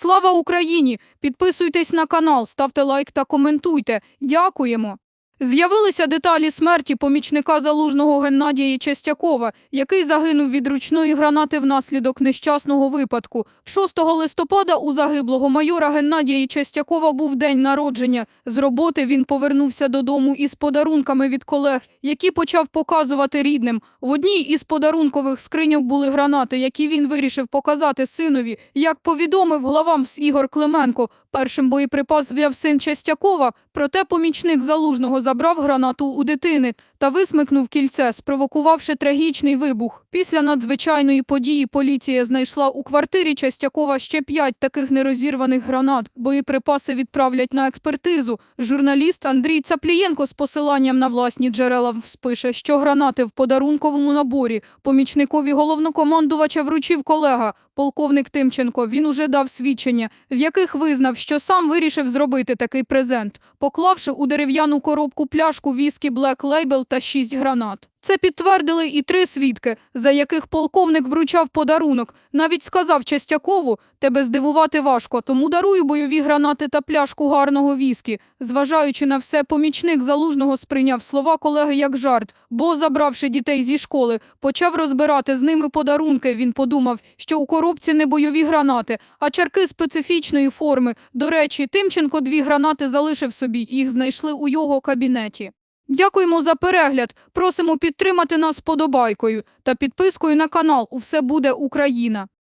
Слава Україні! Підписуйтесь на канал, ставте лайк та коментуйте. Дякуємо. З'явилися деталі смерті помічника залужного Геннадія Чистякова, який загинув від ручної гранати внаслідок нещасного випадку. 6 листопада у загиблого майора Геннадія Чистякова був день народження. З роботи він повернувся додому із подарунками від колег, які почав показувати рідним. В одній із подарункових скриньок були гранати, які він вирішив показати синові. Як повідомив главам з Ігор Клименко, першим боєприпас зв'яв син Чистякова, проте помічник залужного забрав гранату у дитини та висмикнув кільце, спровокувавши трагічний вибух. Після надзвичайної події поліція знайшла у квартирі Частякова ще п'ять таких нерозірваних гранат. Боєприпаси відправлять на експертизу. Журналіст Андрій Цаплієнко з посиланням на власні джерела спише, що гранати в подарунковому наборі помічникові головнокомандувача вручив колега, полковник Тимченко. Він уже дав свідчення, в яких визнав, що сам вирішив зробити такий презент, поклавши у дерев'яну коробку пляшку віскі Black Label та шість гранат. Це підтвердили і три свідки, за яких полковник вручав подарунок. Навіть сказав Частякову, тебе здивувати важко, тому дарую бойові гранати та пляшку гарного віскі. Зважаючи на все, помічник залужного сприйняв слова колеги як жарт, бо, забравши дітей зі школи, почав розбирати з ними подарунки. Він подумав, що у коробці не бойові гранати, а чарки специфічної форми. До речі, Тимченко дві гранати залишив собі, їх знайшли у його кабінеті. Дякуємо за перегляд. Просимо підтримати нас подобайкою та підпискою на канал. Усе буде Україна.